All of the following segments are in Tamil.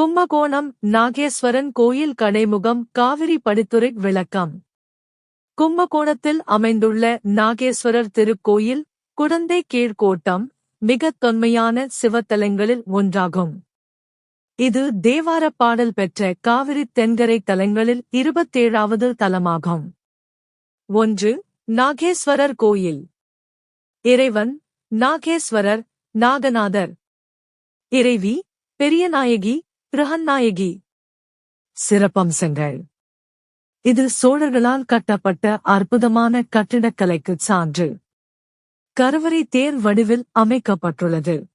கும்பகோணம் நாகேஸ்வரன் கோயில் கடைமுகம் காவிரி படித்துறை விளக்கம். கும்பகோணத்தில் அமைந்துள்ள நாகேஸ்வரர் திருக்கோயில் குடந்தை கீழ்கோட்டம் மிகத் தொன்மையான சிவத்தலங்களில் ஒன்றாகும். இது தேவார பாடல் பெற்ற காவிரி தென்கரை தலங்களில் இருபத்தேழாவது தலமாகும். ஒன்று நாகேஸ்வரர் கோயில். இறைவன் நாகேஸ்வரர் நாகநாதர். இறைவி பெரியநாயகி பிரகன்நாயகி சிறப்பம்சங்கள். இது சோழர்களால் கட்டப்பட்ட அற்புதமான கட்டிடக்கலைக்குச் சான்று. கருவறை தேர் வடிவில் அமைக்கப்பட்டுள்ளது.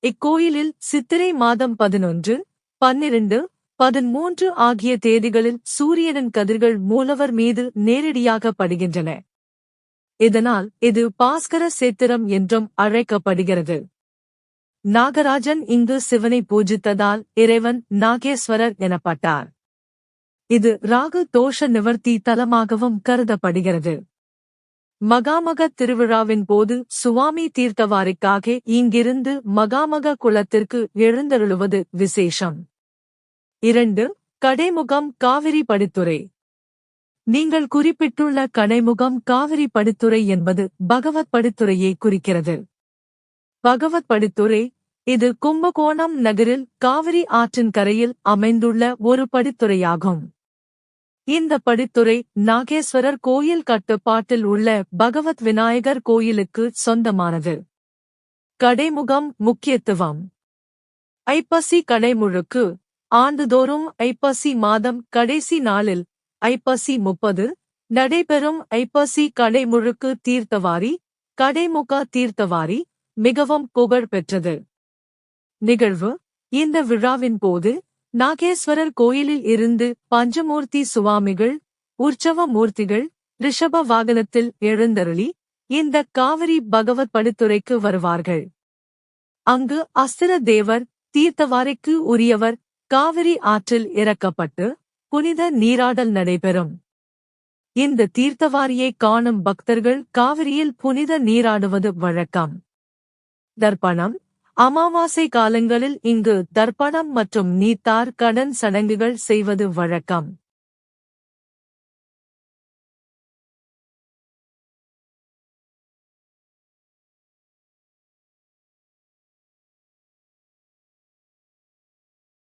இக்கோயிலில் சித்திரை மாதம் பதினொன்று பன்னிரண்டு பதிமூன்று ஆகிய தேதிகளில் சூரியனின் கதிர்கள் மூலவர் மீது நேரடியாக படுகின்றன இதனால் இது பாஸ்கர சேத்திரம் என்றும் அழைக்கப்படுகிறது. நாகராஜன் இங்கு சிவனை பூஜித்ததால் இறைவன் நாகேஸ்வரர் எனப்பட்டார். இது ராகு தோஷ நிவர்த்தி தலமாகவும் கருதப்படுகிறது. மகாமக திருவிழாவின் போது சுவாமி தீர்த்தவாரிக்காக இங்கிருந்து மகாமக குளத்திற்கு எழுந்தருளுவது விசேஷம். இரண்டு கடைமுகம் காவிரி படித்துறை. நீங்கள் குறிப்பிட்டுள்ள கடைமுகம் காவிரி படித்துறை என்பது பகவத் படித்துறையை குறிக்கிறது. பகவத் படித்துறை இது கும்பகோணம் நகரில் காவிரி ஆற்றின் கரையில் அமைந்துள்ள ஒரு படித்துறையாகும். இந்த படித்துறை நாகேஸ்வரர் கோயில் கட்டுப்பாட்டில் உள்ள பகவத் விநாயகர் கோயிலுக்கு சொந்தமானது. கடைமுகம் முக்கியத்துவம். ஐப்பசி கடைமுழுக்கு ஆண்டுதோறும் ஐப்பசி மாதம் கடைசி நாளில் ஐப்பசி முப்பது நடைபெறும் ஐப்பசி கடைமுழுக்கு தீர்த்தவாரி கடைமுக தீர்த்தவாரி மிகவும் புகழ் பெற்றது. நிகழ்வு இந்த விழாவின் போது நாகேஸ்வரர் கோயிலில் இருந்து பஞ்சமூர்த்தி சுவாமிகள் உற்சவ மூர்த்திகள் ரிஷப வாகனத்தில் எழுந்தருளி இந்த காவிரி பகவத் படுத்துறைக்கு வருவார்கள். அங்கு அஸ்திர தேவர் தீர்த்தவாரிக்கு உரியவர் காவிரி ஆற்றில் இறக்கப்பட்டு புனித நீராடல் நடைபெறும். இந்த தீர்த்தவாரியை காணும் பக்தர்கள் காவிரியில் புனித நீராடுவது வழக்கம். தர்ப்பணம். அமாவாசை காலங்களில் இங்கு தர்ப்பணம் மற்றும் நீத்தார் கடன் சடங்குகள் செய்வது வழக்கம்.